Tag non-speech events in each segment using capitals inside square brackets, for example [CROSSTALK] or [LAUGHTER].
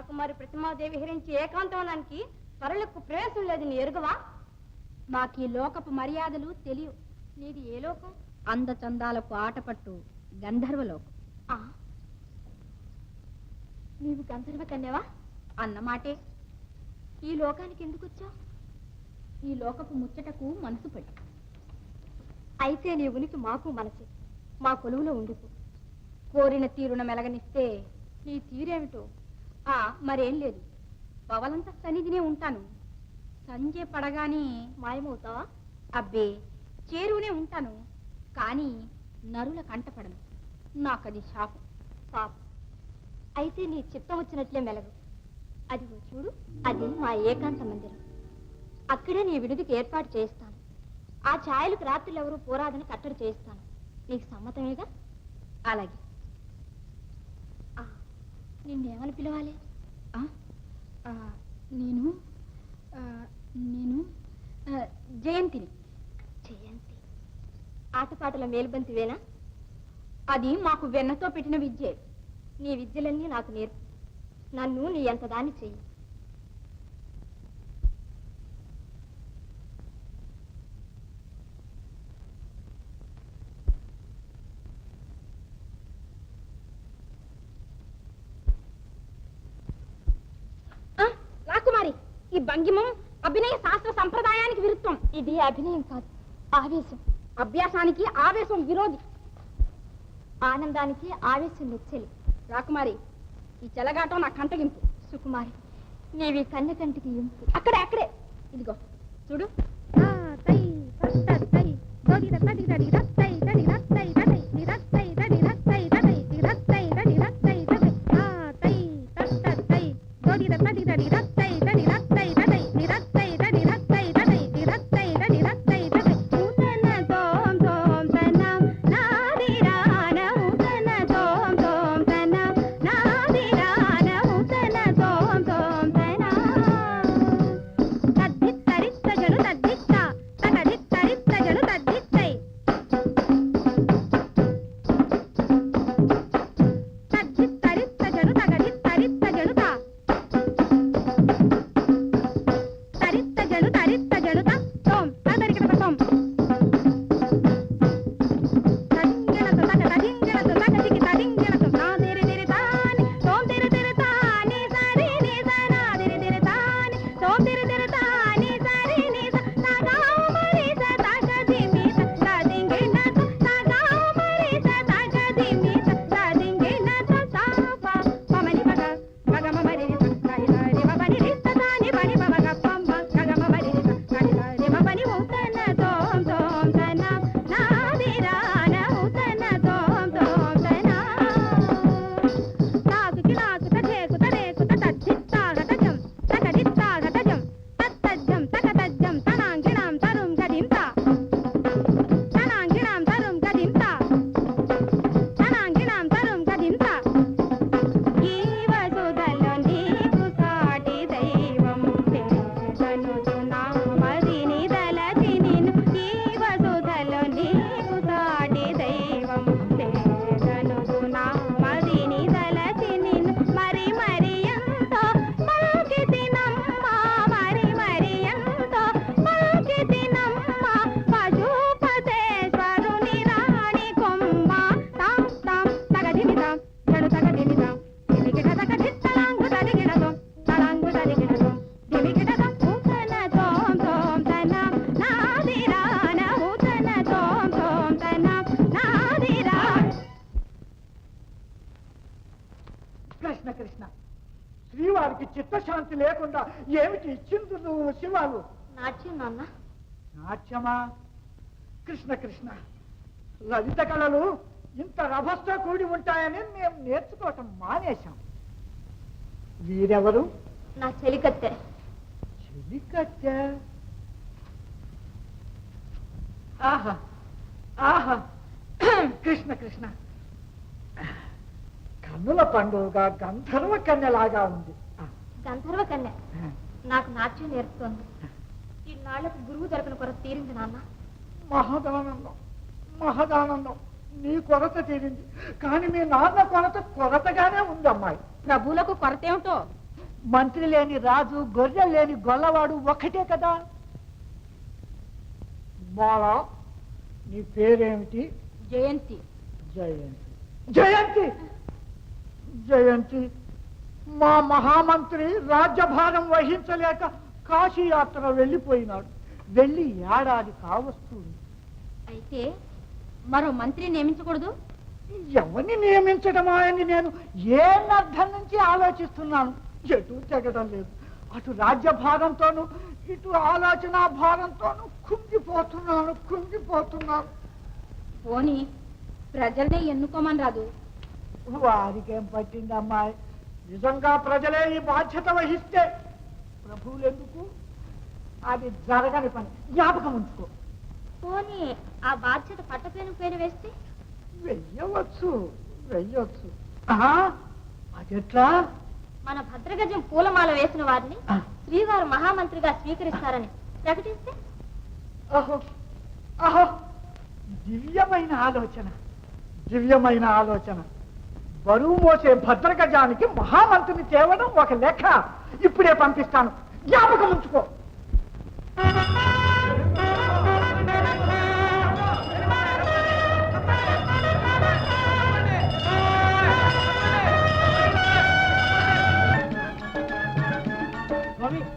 రాకుమారి ప్రతిమాదేవి హరించి ఏకాంతవనానికి పరులకు ప్రవేశం లేదు నీ ఎరుగవా? మాకు ఈ లోకపు మర్యాదలు తెలియవు. నీది ఏ లోకం? అందచందాలకు ఆటపట్టు గంధర్వలోకం ఆ. నీవు గంధర్వ కన్యవా? అన్నమాటే. ఈ లోకానికి ఎందుకు వచ్చావు? ఈ లోకపు ముచ్చటకు మనసు పడి అయితే నీ ఉనికి మాకు మనసే. మా కొలువులో ఉండిపో కోరిన తీరున మెలగనిస్తే నీ తీరేమిటో మరేం లేదు. పవలంతా సన్నిధినే ఉంటాను. సంజೆ పడగానే మాయమవుతావా? అబ్బే చేరువునే ఉంటాను. కానీ నరుల కంటపడను నాకది శాపం పాప. అయితే నీ చిత్తం వచ్చినట్లే మెలగు. అదిగో చూడు అది మా ఏకాంత మందిరం. అక్కడే నీ విడుదికి ఏర్పాటు చేస్తాను ఆ ఛాయలకు రాత్రులు ఎవరు పోరాదని కట్టడి చేస్తాను నీకు సమ్మతమేగా? అలాగే. నిన్నేమని పిలవాలి? నేను నేను జయంతిని. జయంతి? ఆటపాటల మేల్బంతివేనా అది మాకు వెన్నతో పెట్టిన విద్యే. నీ విద్యలన్నీ నాకు నేర్పు. నన్ను నీ ఎంత దాన్ని చెయ్యి ఆ, రాకుమారి ఈ భంగిమం అభినయ శాస్త్ర సంప్రదాయానికి విరుద్ధం. ఇది అభినయం కాదు ఆవేశం. అభ్యాసానికి ఆవేశం విరోధి. ఆనందానికి ఆవేశం నెచ్చలి రాకుమారి ఈ చెలగాటం నా కంటగింపు సుకుమారి నీవి కన్య కంటికి ఇంపు. అక్కడే అక్కడే. ఇదిగో చూడు. కృష్ణ కృష్ణ. శ్రీవారికి చిత్తశాంతి లేకుండా ఏమిటి ఇచ్చింది నువ్వు శివాలు? నాట్యం నాన్న. నాట్యమా? కృష్ణ కృష్ణ లలిత కళలు ఇంత రభస్తో కూడి ఉంటాయని మేము నేర్చుకోవటం మానేశాం. వీరెవరు? నా చెలికత్తె. చెలికత్తె? ఆహా ఆహా. [CLEARS THROAT] కృష్ణ కృష్ణ కన్నుల పండుగ గంధర్వ కన్యలాగా ఉంది. గంధర్వ కన్య. నాకు నాట్యం నేర్పుతోంది. ఇన్నాళ్ళకు గురువు దొరకని కొరత తీరింది నాన్న. మహదానందం మహదానందం నీ కొరత తీరింది. కానీ మీ నాన్న కొరత కొరతగానే ఉంది అమ్మాయి. ప్రభువులకు కొరత ఏమిటో మంత్రి లేని రాజు గొర్రె లేని గొల్లవాడు ఒక్కటే కదా. బాలా నీ పేరేమిటి? జయంతి. జయంతి. జయంతి! జయంతి. మా మహామంత్రి రాజ్యభారం వహించలేక కాశీయాత్ర వెళ్ళిపోయినాడు. వెళ్ళి ఏడాది కావస్తుంది అయితే మరో మంత్రి నియమించకూడదు? ఎవరిని నియమించడమా అని నేను ఏ అర్థం నుంచి ఆలోచిస్తున్నాను? ఎటు తెగడం లేదు. అటు రాజ్యభారంతోనూ ఇటు ఆలోచన భారంతోనూ కుంగిపోతున్నాను కుంగిపోతున్నాను. పోని ప్రజల్నే ఎన్నుకోమని రాదు? వారికేం పట్టింది అమ్మాయి నిజంగా ప్రజలే ఈ బాధ్యత వహిస్తే ప్రభువులు ఎందుకు అది జరగని పని. జ్ఞాపకం ఉంచుకో. పోనీ ఆ బాధ్యత పట్టపేను పేరు వేస్తే? వెయ్యవచ్చు వెయ్యొచ్చు. అదెట్లా మన భద్రగజం పూలమాల వేసిన వారిని శ్రీవారు మహామంత్రిగా స్వీకరిస్తారని ప్రకటిస్తే? దివ్యమైన ఆలోచన దివ్యమైన ఆలోచన. బరువు మోసే భద్రగజానికి మహామంత్రిని తేవడం ఒక లెక్క. ఇప్పుడే పంపిస్తాను. జ్ఞాపకం ఉంచుకో.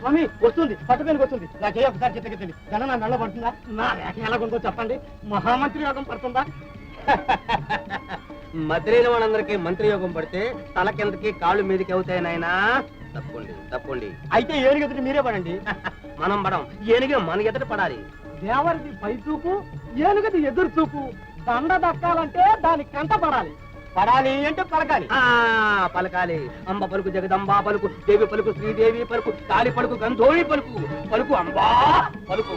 స్వామి వస్తుంది. పట్టుపేనుకు వస్తుంది. నాకే ఒకసారి చిత్తకెత్తండి జన నా నల్ల పడుతుందా? నా రేఖ ఎలా ఉందో చెప్పండి. మహామంత్రి యోగం పడుతుందా? మద్రైన వాళ్ళందరికీ మంత్రి యోగం పడితే తల కిందకి కాళ్ళు మీదకి అవుతాయి నాయనా. తప్పండి తప్పండి అయితే ఏనుగెదుటి మీరే పడండి. మనం పడం. ఏనుగు మన ఎదుట పడాలి. దేవరిది పై చూపు ఏనుగది ఎదురు చూపు. దండ దక్కాలంటే దాని కంట పడాలి. పడాలి అంటే పలకాలి. ఆ పలకాలి. అంబ పలుకు జగదంబా పలుకు దేవి పలుకు శ్రీదేవి పలుకు కాళి పలుకు గంధోళి పలుకు. పలుకు అంబా పలుకు.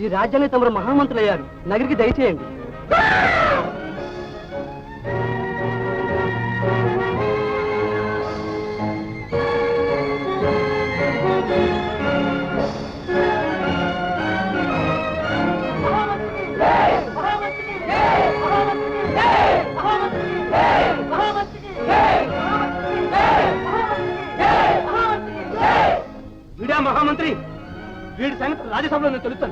ఈ రాజ్యాన్ని తమరు మహామంత్రులు అయ్యారు. నగరికి దయచేయండి. వీడా మహామంత్రి. వీడి సంగతి రాజ్యసభలో నేను తెలుస్తాను